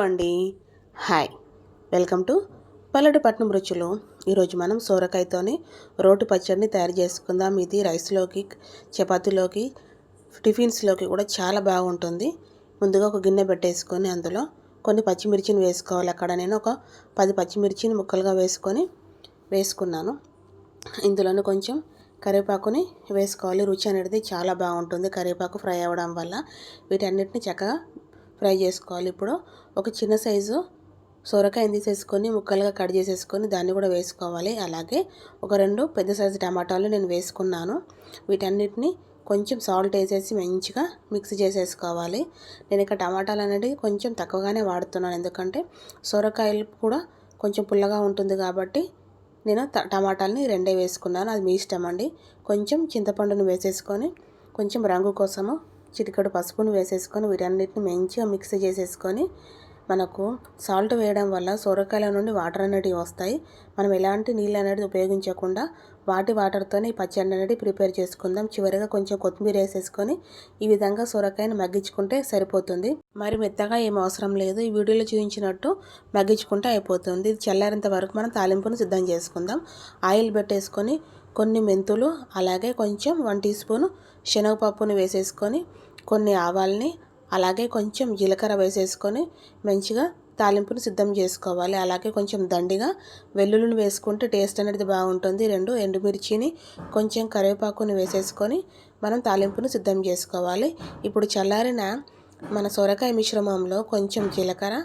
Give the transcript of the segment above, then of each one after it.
అండి. Hi. Welcome to పల్లెడు పట్నం రుచులు. ఈరోజు మనం సోరకాయతోనే రోటి పచ్చడిని తయారు చేసుకుందాం. ఇది రైస్లోకి చపాతీలోకి టిఫిన్స్లోకి కూడా చాలా బాగుంటుంది. ముందుగా ఒక గిన్నె పెట్టేసుకొని అందులో కొన్ని పచ్చిమిర్చిని వేసుకోవాలి. అక్కడ నేను ఒక పది పచ్చిమిర్చిని ముక్కలుగా వేసుకొని వేసుకున్నాను. ఇందులోనే కొంచెం కరివేపాకుని వేసుకోవాలి. రుచి అనేది చాలా బాగుంటుంది. కరివేపాకు ఫ్రై అవ్వడం వల్ల వీటన్నిటిని చక్కగా ఫ్రై చేసుకోవాలి ఇప్పుడు. ఒక చిన్న సైజు సొరకాయని తీసేసుకొని ముక్కలుగా కట్ చేసేసుకొని దాన్ని కూడా వేసుకోవాలి. అలాగే ఒక రెండు పెద్ద సైజు టమాటాలు నేను వేసుకున్నాను. వీటన్నిటిని కొంచెం సాల్ట్ వేసేసి మంచిగా మిక్స్ చేసేసుకోవాలి. నేను ఇక్కడ టమాటాలు అనేది కొంచెం తక్కువగానే వాడుతున్నాను. ఎందుకంటే సొరకాయలు కూడా కొంచెం పుల్లగా ఉంటుంది కాబట్టి నేను టమాటాలని రెండే వేసుకున్నాను. అది మీ ఇష్టం అండి. కొంచెం చింతపండును వేసేసుకొని కొంచెం రంగు కోసము చిటికడు పసుపును వేసేసుకొని వీటన్నిటిని మంచిగా మిక్స్ చేసేసుకొని మనకు సాల్ట్ వేయడం వల్ల సొరకాయల నుండి వాటర్ అనేటివి వస్తాయి. మనం ఎలాంటి నీళ్ళు అనేది ఉపయోగించకుండా వాటి వాటర్తోనే ఈ పచ్చడి అనేది ప్రిపేర్ చేసుకుందాం. చివరిగా కొంచెం కొత్తిమీర వేసేసుకొని ఈ విధంగా సొరకాయను మగ్గించుకుంటే సరిపోతుంది. మరి మెత్తగా ఏం అవసరం లేదు. ఈ వీడియోలో చూపించినట్టు మగ్గించుకుంటే అయిపోతుంది. ఇది చల్లారేంత వరకు మనం తాలింపును సిద్ధం చేసుకుందాం. ఆయిల్ పెట్టేసుకొని కొన్ని మెంతులు అలాగే కొంచెం వన్ టీ స్పూన్ శనగపప్పును వేసేసుకొని కొన్ని ఆవాల్ని అలాగే కొంచెం జీలకర్ర వేసేసుకొని మంచిగా తాలింపును సిద్ధం చేసుకోవాలి. అలాగే కొంచెం దండిగా వెల్లుల్లిని వేసుకుంటే టేస్ట్ అనేది బాగుంటుంది. రెండు ఎండుమిర్చిని కొంచెం కరివేపాకుని వేసేసుకొని మనం తాలింపును సిద్ధం చేసుకోవాలి. ఇప్పుడు చల్లారిన మన సొరకాయ మిశ్రమంలో కొంచెం జీలకర్ర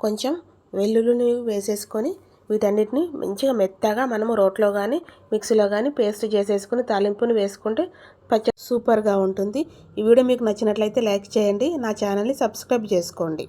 కొంచెం వెల్లుల్లిని వేసేసుకొని వీటన్నిటిని మంచిగా మెత్తగా మనము రోట్లో కానీ మిక్సీలో కానీ పేస్ట్ చేసేసుకుని తాలింపుని వేసుకుంటే పచ్చ సూపర్గా ఉంటుంది. ఈ వీడియో మీకు నచ్చినట్లయితే లైక్ చేయండి. నా ఛానల్ని సబ్స్క్రైబ్ చేసుకోండి.